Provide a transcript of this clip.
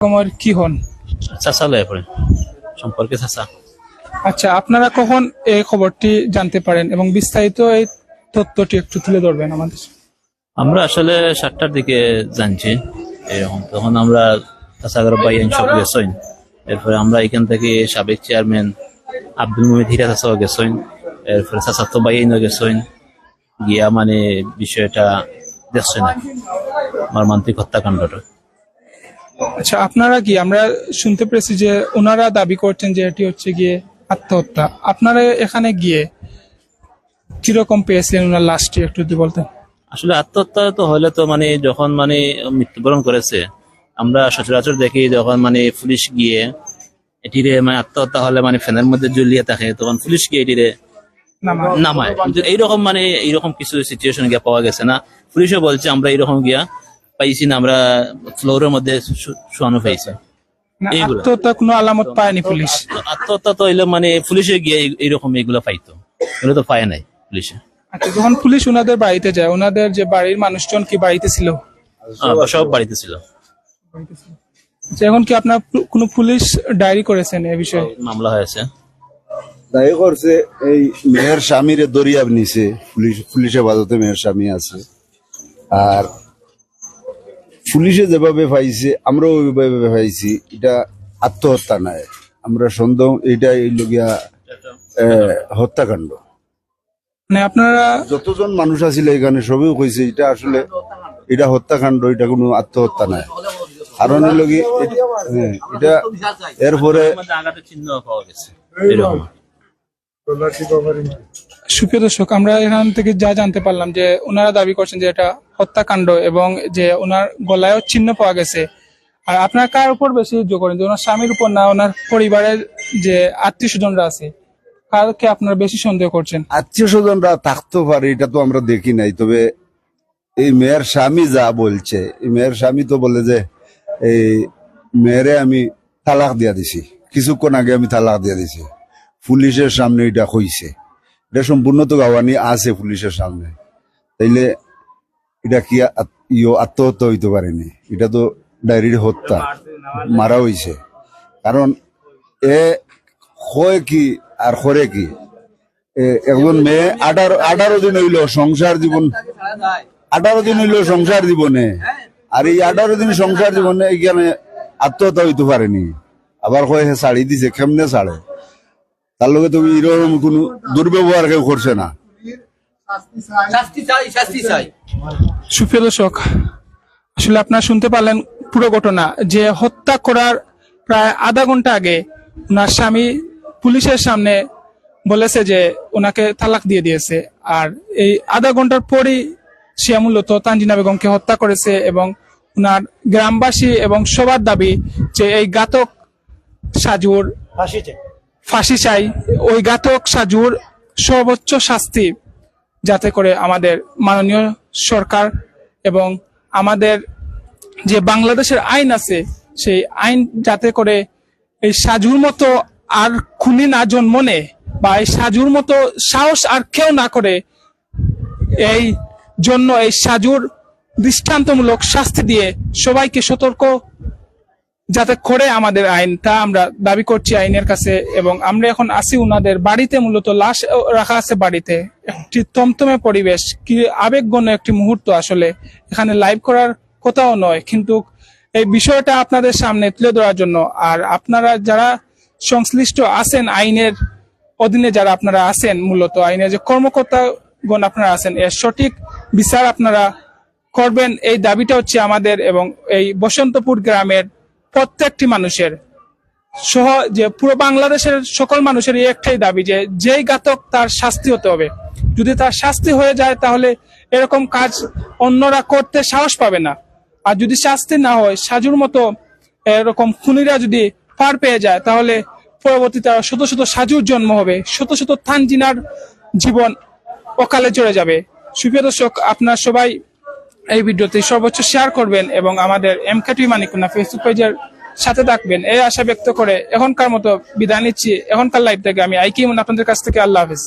রকমের কি হন? চাচা লয়ে সম্পর্কে চাচা। আচ্ছা আপনারা কখন এই খবরটি জানতে পারেন এবং বিস্তারিত এই তথ্যটি একটু তুলে ধরবেন আমাদের? আমরা আসলে সাতটার দিকে জানছি। এরকম তখন আমরা চাচাগর ভাই সব গেছইন এরপরে আমরা এখান থেকে সাবেক চেয়ারম্যান আব্দুল মুহিদ হিরা চাচাও গেছইন এরপরে চাচা তো বাইন গেছইন গিয়া মানে বিষয়টা দেখছেন। মর্মান্তিক হত্যাকাণ্ডটা। আচ্ছা আপনারা কি আমরা শুনতে পেরেছি যে ওনারা দাবি করছেন যে এটি হচ্ছে গিয়ে আত্মহত্যা। আপনারা এখানে গিয়ে কীরকম পেয়েছিলেন ওনার লাশটি একটু যদি বলতেন? আসলে আত্মহত্যা তো হলে তো মানে যখন মানে মৃত্যুবরণ করেছে আমরা সচরাচর দেখি যখন মানে পুলিশ গিয়ে এটিরে মানে আত্মহত্যা হলে মানে ফ্যানের মধ্যে ঝুলিয়ে থাকে তখন পুলিশ গিয়ে এটিরে নামায়। কিন্তু এইরকম মানে এইরকম কিছু সিচুয়েশন গিয়ে পাওয়া গেছে না। পুলিশও বলছে আমরা এইরকম গিয়া পাইছি না আমরা ফ্লোরের মধ্যে শোয়ানো পাইছি না, আত্মহত্যা কোনো আলামত পায়নি পুলিশ? আত্মহত্যা তো হইলে মানে পুলিশে গিয়ে এইরকম এগুলো পাইতো। এগুলো তো পায় নাই পুলিশে। আচ্ছা যখন পুলিশ ওনাদের বাড়িতে যায় ওনাদের যে বাড়ির মানুষজন কি বাড়িতে ছিল? সব বাড়িতে ছিল। আচ্ছা, এখন কি আপনার কোনো পুলিশ ডায়েরি করেছেন এ বিষয়ে? মামলা হয়েছে। দায়ী করছে এই মেয়ের স্বামীরে দরিয়াব নিছে পুলিশ পুলিশ হেফাজতে মেয়ের স্বামী আছে। আর পুলিশে যেভাবে পাইছে আমরাও ওইভাবে পাইছি। এটা আত্মহত্যা নাই। আমরা সন্দেহ এটা এই লগিয়া হত্যাকাণ্ড। মানে আপনারা যতজন মানুষ আছিল এখানে সবেও কইছে এটা আসলে এটা হত্যাকাণ্ড এটা কোনো আত্মহত্যা নাই। কারণ হলো কি হ্যাঁ, এটা এরপরে আঘাতের চিহ্ন পাওয়া গেছে এরকম। সুপ্রিয় দর্শক, আমরা এখান থেকে যা জানতে পারলাম যে ওনারা দাবি করছেন যে এটা হত্যাকাণ্ড এবং যে ওনার গলায়ও চিহ্ন পাওয়া গেছে। আর আপনার কার উপর বেশি যোগ করেন, যে ওনার স্বামীর উপর না ওনার পরিবারের যে আত্মীয় স্বজনরা আছে? কারকে আপনারা বেশি সন্দেহ করছেন? আত্মীয় স্বজনরা থাকতে পারে, এটা তো আমরা দেখি নাই। তবে এই মেয়ের স্বামী যা বলছে, এই মেয়ের স্বামী তো বলে যে, এই মেয়েরে আমি তালাক দিয়া দিছি। কিছুক্ষণ আগে আমি তালাক দিয়া দিছি। পুলিশের সামনে এটা কইছে এটা সম্পূর্ণ তো গাওয়ানি আছে পুলিশের সামনে। তাইলে এটা কি আত- আত্মহত্যা হইতে পারেনি? এটা তো ডায়েরির হত্যা, মারা হইছে। কারণ এ হয় কি আর করে কি? একজন মেয়ে আঠারো আঠারো দিন হইল সংসার জীবন, আঠারো দিন হইল সংসার জীবনে। আর এই আঠারো দিন সংসার জীবনে এখানে আত্মহত্যা হইতে পারেনি। আবার কয়ে শাড়ি দিছে, কেমনে ছাড়ে তার লগে তুমি এরকম কোনো দুর্ব্যবহার কেউ করছে না। শাস্তি চাই সুপ্রিয় দর্শক আসলে আপনারা শুনতে পারলেন পুরো ঘটনা যে হত্যা করার প্রায় আধা ঘণ্টা আগে ওনার স্বামী পুলিশের সামনে বলেছে যে ওনাকে তালাক দিয়ে দিয়েছে। আর এই আধা ঘণ্টার পরই সে মূলত তানজিনা বেগমকে হত্যা করেছে এবং ওনার গ্রামবাসী এবং সবার দাবি যে এই ঘাতক সাজুর ফাঁসি চাই। ওই ঘাতক সাজুর সর্বোচ্চ শাস্তি যাতে করে আমাদের মাননীয় সরকার এবং আমাদের যে বাংলাদেশের আইন আছে, সেই আইন যাতে করে এই সাজুর মতো আর খুনি না জন্ম নেয় বা এই সাজুর মতো সাহস আর কেউ না করে এই জন্য এই সাজুর দৃষ্টান্তমূলক শাস্তি দিয়ে সবাইকে সতর্ক যাতে করে আমাদের আইন তা আমরা দাবি করছি আইনের কাছে এবং আমরা এখন আসি উনাদের বাড়িতে, মূলত লাশ রাখা আছে বাড়িতে। একটি তমতমে পরিবেশ, কি আবেগঘন একটি মুহূর্ত আসলে। এখানে লাইভ করার কোথাও নয়, কিন্তু এই বিষয়টা আপনাদের সামনে তুলে ধরার জন্য। আর আপনারা যারা সংশ্লিষ্ট আছেন আইনের অধীনে, যারা আপনারা আছেন মূলত, আইনের যে কর্মকর্তাগণ আপনারা আছেন, এর সঠিক বিচার আপনারা করবেন। এই দাবিটা হচ্ছে আমাদের এবং এই বসন্তপুর গ্রামের প্রত্যেকটি মানুষের সহ যে পুরো বাংলাদেশের সকল মানুষের এই একটাই দাবি যে যেই ঘাতক তার শাস্তি হতে হবে। যদি তার শাস্তি হয়ে যায় তাহলে এরকম কাজ অন্যরা করতে সাহস পাবে না। আর যদি শাস্তি না হয়, সাজুর মতো এরকম খুনিরা যদি পার পেয়ে যায়, তাহলে পরবর্তীতে শত শত সাজুর জন্ম হবে। শত শত থানজিনার জীবন অকালে চলে যাবে। সুপ্রিয় দর্শক, আপনার সবাই এই ভিডিওতে সর্বোচ্চ শেয়ার করবেন এবং আমাদের এম কে টি মানিকুনা ফেসবুক পেজের সাথে থাকবেন। এই আশা ব্যক্ত করে এখনকার মতো বিদায় নিচ্ছি। এখনকার লাইভ থেকে আমি আইকি আপনাদের কাছ থেকে আল্লাহ হাফিজ।